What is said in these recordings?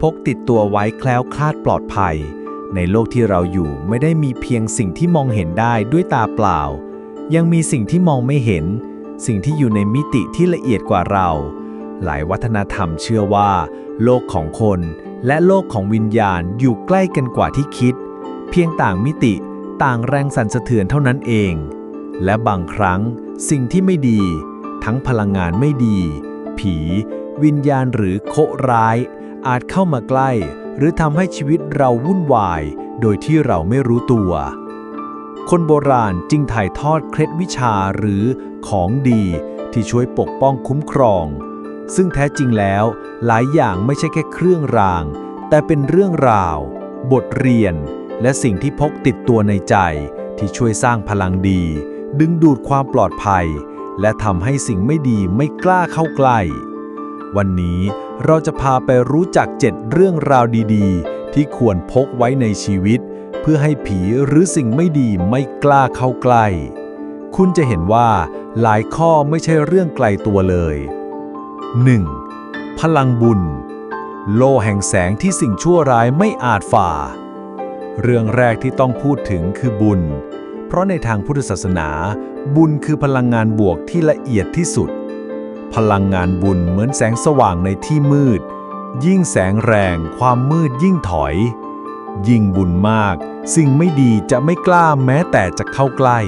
พกติดตัวไว้แคล้วคลาดปลอดภัย ในโลกที่เราอยู่ไม่ได้มีเพียงสิ่งที่มองเห็นได้ด้วยตาเปล่า ยังมีสิ่งที่มองไม่เห็น สิ่งที่อยู่ในมิติที่ละเอียดกว่าเรา หลายวัฒนธรรมเชื่อว่า โลกของคนและโลกของวิญญาณอยู่ใกล้กันกว่าที่คิด เพียงต่างมิติต่างแรงสั่นสะเทือนเท่านั้นเอง และบางครั้งสิ่งที่ไม่ดี ทั้งพลังงานไม่ดี ผี วิญญาณหรือโคร้าย อาจเข้ามาใกล้ หรือทำให้ชีวิตเราวุ่นวาย โดยที่เราไม่รู้ตัว คนโบราณจึงถ่ายทอดเคล็ดวิชาหรือของดีที่ช่วยปกป้องคุ้มครอง ซึ่งแท้จริงแล้ว หลายอย่างไม่ใช่แค่เครื่องราง แต่เป็นเรื่องราว บทเรียน และสิ่งที่พกติดตัวในใจ ที่ช่วยสร้างพลังดี ดึงดูดความปลอดภัย และทำให้สิ่งไม่ดีไม่กล้าเข้าใกล้ วันนี้เราจะพาไปรู้จักเจ็ดเรื่องราวดีๆ ที่ควรพกไว้ในชีวิต เพื่อให้ผีหรือสิ่งไม่ดีไม่กล้าเข้าใกล้ คุณจะเห็นว่าหลายข้อไม่ใช่เรื่องไกลตัวเลย 1. พลังบุญ โลแห่งแสงที่สิ่งชั่วร้ายไม่อาจฝ่า เรื่องแรกที่ต้องพูดถึงคือบุญ เพราะในทางพุทธศาสนา บุญคือพลังงานบวกที่ละเอียดที่สุด พลังงานบุญเหมือนแสงสว่างในที่มืด ยิ่งแสงแรงความมืดยิ่งถอย ยิ่งบุญมาก สิ่งไม่ดีจะไม่กล้าแม้แต่จะเข้าใกล้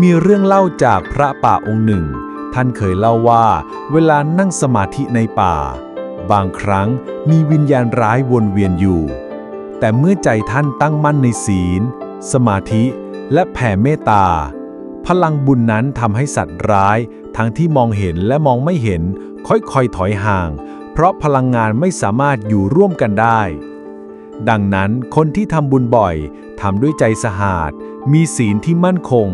มีเรื่องเล่าจากพระป่าองค์หนึ่ง ท่านเคยเล่าว่า เวลานั่งสมาธิในป่า บางครั้งมีวิญญาณร้ายวนเวียนอยู่ แต่เมื่อใจท่านตั้งมั่นในศีล สมาธิและแผ่เมตตา พลังบุญนั้นทำให้สัตว์ร้าย ทั้งที่มองเห็นและมองไม่เห็นค่อยๆถอยห่าง เพราะพลังงานไม่สามารถอยู่ร่วมกันได้ ดังนั้นคนที่ทำบุญบ่อยทำด้วยใจสะอาด มีศีลที่มั่นคง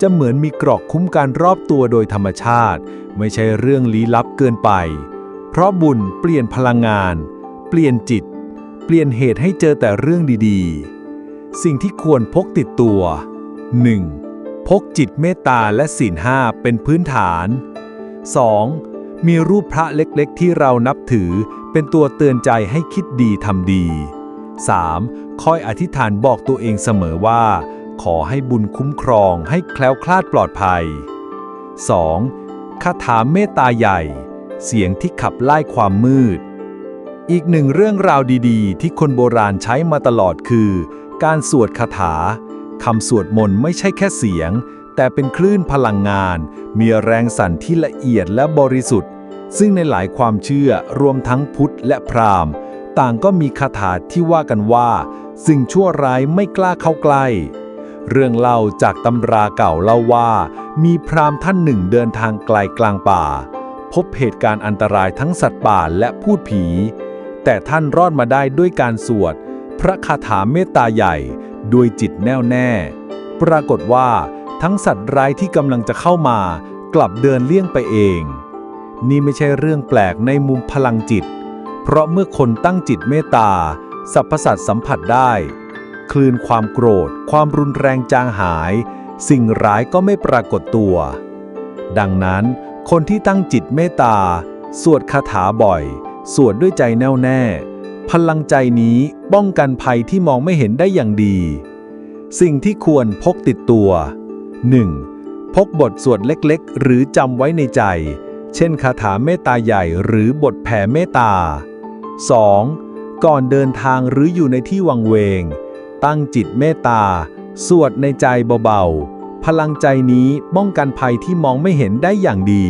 จะเหมือนมีเกรอกคุ้มกันรอบตัวโดยธรรมชาติ ไม่ใช่เรื่องลี้ลับเกินไป เพราะบุญเปลี่ยนพลังงาน เปลี่ยนจิต เปลี่ยนเหตุให้เจอแต่เรื่องดีๆ สิ่งที่ควรพกติดตัว 1. พกจิตเมตตาและศีลห้าเป็นพื้นฐาน 2. มีรูปพระเล็กๆ ที่เรานับถือเป็นตัวเตือนใจให้คิดดีทำดี 3. คอยอธิษฐานบอกตัวเองเสมอว่า ขอให้บุญคุ้มครองให้แคล้วคลาดปลอดภัย 2. คาถาเมตตาใหญ่ เสียงที่ขับไล่ความมืด อีกหนึ่งเรื่องราวดีๆ ที่คนโบราณใช้มาตลอดคือ การสวดคาถา คำสวดมนต์ไม่ใช่แค่เสียง แต่เป็นคลื่นพลังงาน มีแรงสั่นที่ละเอียดและบริสุทธิ์ ซึ่งในหลายความเชื่อรวมทั้งพุทธและพราหมณ์ ต่างก็มีคาถาที่ว่ากันว่า สิ่งชั่วร้ายไม่กล้าเข้าใกล้ เรื่องเล่าจากตำราเก่าเล่าว่า มีพราหมณ์ท่านหนึ่งเดินทางไกลกลางป่า พบเหตุการณ์อันตรายทั้งสัตว์ป่าและพูดผี แต่ท่านรอดมาได้ด้วยการสวด พระคาถาเมตตาใหญ่ ด้วยจิตแน่วแน่ ปรากฏว่าทั้งสัตว์ร้ายที่กำลังจะเข้ามากลับเดินเลี่ยงไปเอง นี่ไม่ใช่เรื่องแปลกในมุมพลังจิต เพราะเมื่อคนตั้งจิตเมตตาสรรพสัตว์สัมผัสได้ คลื่นความโกรธ ความรุนแรงจางหาย สิ่งร้ายก็ไม่ปรากฏตัว ดังนั้น คนที่ตั้งจิตเมตตา สวดคาถาบ่อย สวดด้วยใจแน่วแน่ พลังใจนี้ป้องกันภัยที่มองไม่เห็นได้อย่างดี สิ่งที่ควรพกติดตัว 1. พกบทสวดเล็กๆ หรือจำไว้ในใจ เช่นคาถาเมตตาใหญ่หรือบทแผ่เมตตา 2. ก่อนเดินทางหรืออยู่ในที่วังเวง ตั้งจิตเมตตา สวดในใจเบาๆ พลังใจนี้ป้องกันภัยที่มองไม่เห็นได้อย่างดี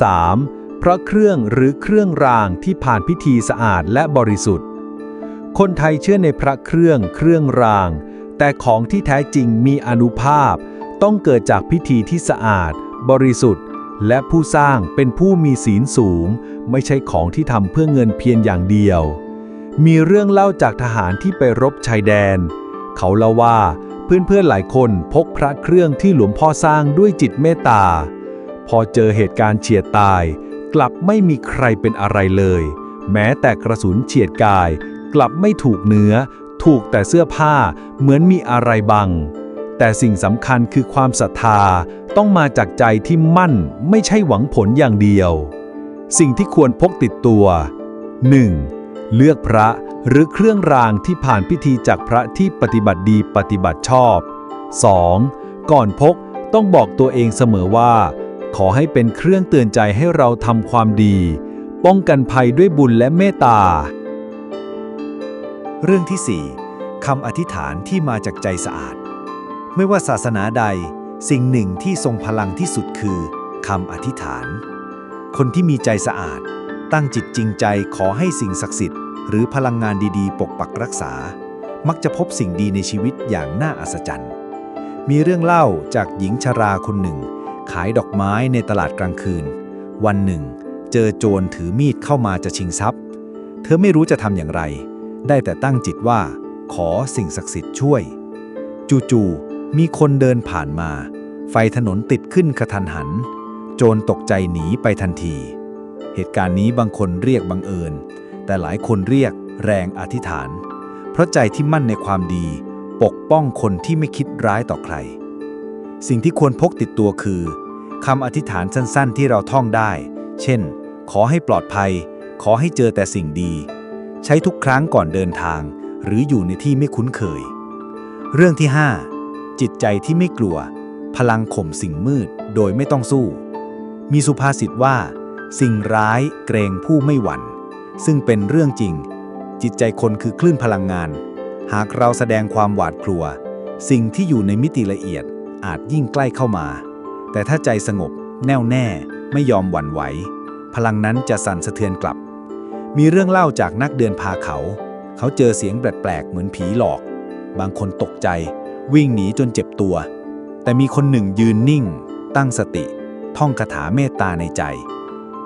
3. พราะเครื่องหรือเครื่องรางที่ผ่านพิธีสะอาดและบริสุทธิ์ คนไทยเชื่อในพระเครื่องเครื่องราง แต่ของที่แท้จริงมีอนุภาพ ต้องเกิดจากพิธีที่สะอาด บริสุทธิ์ และผู้สร้างเป็นผู้มีศีลสูง ไม่ใช่ของที่ทำเพื่อเงินเพียงอย่างเดียว มีเรื่องเล่าจากทหารที่ไปรบชายแดน เขาเล่าว่าเพื่อนๆหลายคนพกพระเครื่องที่หลวงพ่อสร้างด้วยจิตเมตตา พอเจอเหตุการณ์เฉียดตาย กลับไม่มีใครเป็นอะไรเลย แม้แต่กระสุนเฉียดกาย กลับไม่ถูกเนื้อ ถูกแต่เสื้อผ้าเหมือนมีอะไรบัง แต่สิ่งสำคัญคือความศรัทธาต้องมาจากใจที่มั่นไม่ใช่หวังผลอย่างเดียว สิ่งที่ควรพกติดตัว 1. เลือกพระหรือเครื่องรางที่ผ่านพิธีจากพระที่ปฏิบัติดีปฏิบัติชอบ 2. ก่อนพกต้องบอกตัวเองเสมอว่า ขอให้เป็นเครื่องเตือนใจให้เราทำความดี ป้องกันภัยด้วยบุญและเมตตา เรื่องที่ 4คำอธิษฐานที่มาจากใจสะอาด ไม่ว่าศาสนาใด สิ่งหนึ่งที่ทรงพลังที่สุดคือคำอธิษฐาน คนที่มีใจสะอาด ตั้งจิตจริงใจขอให้สิ่งศักดิ์สิทธิ์หรือพลังงานดีๆ ปกปักรักษา มักจะพบสิ่งดีในชีวิตอย่างน่าอัศจรรย์ มีเรื่องเล่าจากหญิงชราคนหนึ่ง ขายดอกไม้ในตลาดกลางคืน วันหนึ่ง เจอโจรถือมีดเข้ามาจะชิงทรัพย์ เธอไม่รู้จะทำอย่างไร ได้แต่ตั้งจิตว่า ขอสิ่งศักดิ์สิทธิ์ช่วย จู่ๆมีคนเดินผ่านมา ไฟถนนติดขึ้นกระทันหัน โจรตกใจหนีไปทันที เหตุการณ์นี้บางคนเรียกบังเอิญ แต่หลายคนเรียกแรงอธิษฐาน เพราะใจที่มั่นในความดี ปกป้องคนที่ไม่คิดร้ายต่อใคร สิ่งที่ควรพกติดตัวคือคำอธิษฐานสั้นๆ ที่เราท่องได้ เช่น ขอให้ปลอดภัย ขอให้เจอแต่สิ่งดี ใช้ทุกครั้งก่อนเดินทาง หรืออยู่ในที่ไม่คุ้นเคย เรื่องที่ 5 จิตใจที่ไม่กลัว พลังข่มสิ่งมืดโดยไม่ต้องสู้ มีสุภาษิตว่า สิ่งร้ายเกรงผู้ไม่หวั่น ซึ่งเป็นเรื่องจริง จิตใจคนคือคลื่นพลังงาน หากเราแสดงความหวาดกลัว สิ่งที่อยู่ในมิติละเอียด อาจยิ่งใกล้เข้ามา แต่ถ้าใจสงบ แน่วแน่ ไม่ยอมหวั่นไหว พลังนั้นจะสั่นสะเทือนกลับ มีเรื่องเล่าจากนักเดินพาเขา เขาเจอเสียงแปลกๆ เหมือนผีหลอก บางคนตกใจ วิ่งหนีจนเจ็บตัว แต่มีคนหนึ่งยืนนิ่ง ตั้งสติ ท่องคาถาเมตตาในใจ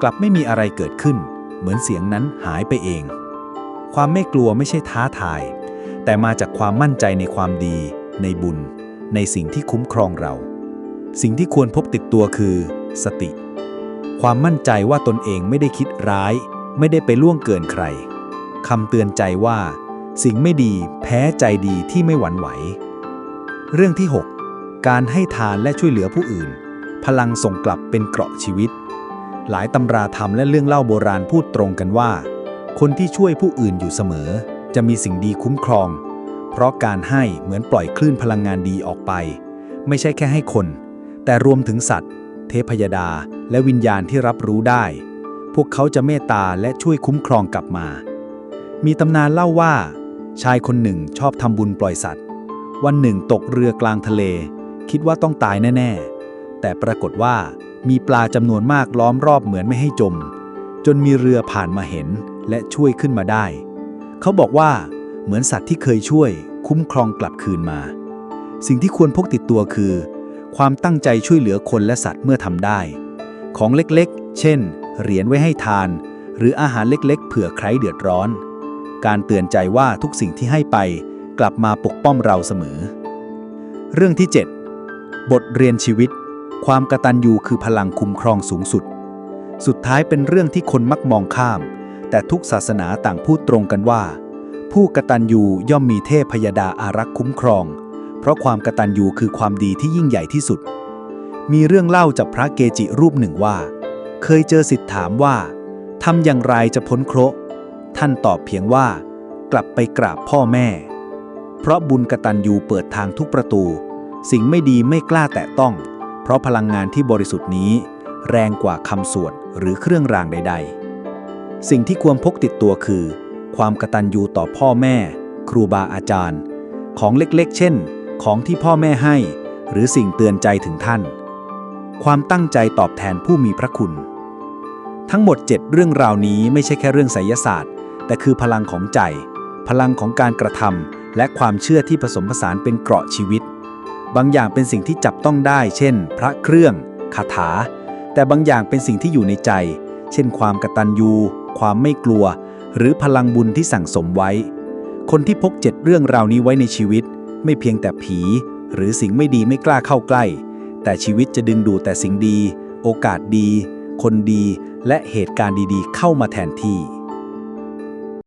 กลับไม่มีอะไรเกิดขึ้น เหมือนเสียงนั้นหายไปเอง ความไม่กลัวไม่ใช่ท้าทาย แต่มาจากความมั่นใจในความดีในบุญ ในสิ่งที่คุ้มครองเรา สิ่งที่ควรพบติดตัวคือ สติ ความมั่นใจว่าตนเองไม่ได้คิดร้าย ไม่ได้ไปล่วงเกินใครคำเตือนใจว่า สิ่งไม่ดีแพ้ใจดีที่ไม่หวั่นไหว เรื่องที่ 6 การให้ทานและช่วยเหลือผู้อื่น พลังส่งกลับเป็นเกราะชีวิต หลายตำราธรรมและเรื่องเล่าโบราณพูดตรงกันว่า คนที่ช่วยผู้อื่นอยู่เสมอ จะมีสิ่งดีคุ้มครอง เพราะการให้เหมือนปล่อยคลื่นพลังงานดีออกไป ไม่ใช่แค่ให้คน แต่รวมถึงสัตว์ เทพยดา และวิญญาณที่รับรู้ได้ พวกเขาจะเมตตาและช่วยคุ้มครองกลับมา มีตำนานเล่าว่า ชายคนหนึ่งชอบทำบุญปล่อยสัตว์ วันหนึ่งตกเรือกลางทะเล คิดว่าต้องตายแน่ ๆ แต่ปรากฏว่ามีปลาจำนวนมากล้อมรอบเหมือนไม่ให้จม จนมีเรือผ่านมาเห็นและช่วยขึ้นมาได้ เขาบอกว่า เหมือนสัตว์ที่เคยช่วย คุ้มครองกลับคืนมา สิ่งที่ควรพกติดตัวคือ ความตั้งใจช่วยเหลือคนและสัตว์เมื่อทำได้ ของเล็กๆ เช่น เหรียญไว้ให้ทาน หรืออาหารเล็กๆ เผื่อใครเดือดร้อน การเตือนใจว่าทุกสิ่งที่ให้ไป กลับมาปกป้องเราเสมอ เรื่องที่ 7 บทเรียนชีวิต ความกระตัญญูคือพลังคุ้มครองสูงสุด สุดท้ายเป็นเรื่องที่คนมักมองข้าม แต่ทุกศาสนาต่างพูดตรงกันว่า ผู้กตัญญูย่อมมีเทพพยดาอารักษ์คุ้มครอง เพราะความกตัญญูคือความดีที่ยิ่งใหญ่ที่สุด มีเรื่องเล่าจากพระเกจิรูปหนึ่งว่า เคยเจอสิทธิ์ถามว่าทำอย่างไรจะพ้นเคราะห์ท่านตอบเพียงว่า กลับไปกราบพ่อแม่ เพราะบุญกตัญญูเปิดทางทุกประตู สิ่งไม่ดีไม่กล้าแตะต้อง เพราะพลังงานที่บริสุทธิ์นี้ แรงกว่าคำสวดหรือเครื่องรางใด ๆ สิ่งที่ควรพกติดตัวคือ ความกตัญญูต่อพ่อแม่ ครูบาอาจารย์ ของเล็กๆ เช่น ของที่พ่อแม่ให้ หรือสิ่งเตือนใจถึงท่าน ความตั้งใจตอบแทนผู้มีพระคุณ ทั้งหมด 7 เรื่องราวนี้ไม่ใช่แค่เรื่องไสยศาสตร์ แต่คือพลังของใจ พลังของการกระทำและความเชื่อที่ผสมผสานเป็นเกราะชีวิต บางอย่างเป็นสิ่งที่จับต้องได้ เช่น พระเครื่องคาถา แต่บางอย่างเป็นสิ่งที่อยู่ในใจ เช่น ความกตัญญู ความไม่กลัว หรือพลังบุญที่สั่งสมไว้ คนที่พกเจ็ดเรื่องราวนี้ไว้ในชีวิต ไม่เพียงแต่ผี หรือสิ่งไม่ดีไม่กล้าเข้าใกล้ แต่ชีวิตจะดึงดูแต่สิ่งดี โอกาสดี คนดี และเหตุการณ์ดีๆ เข้ามาแทนที่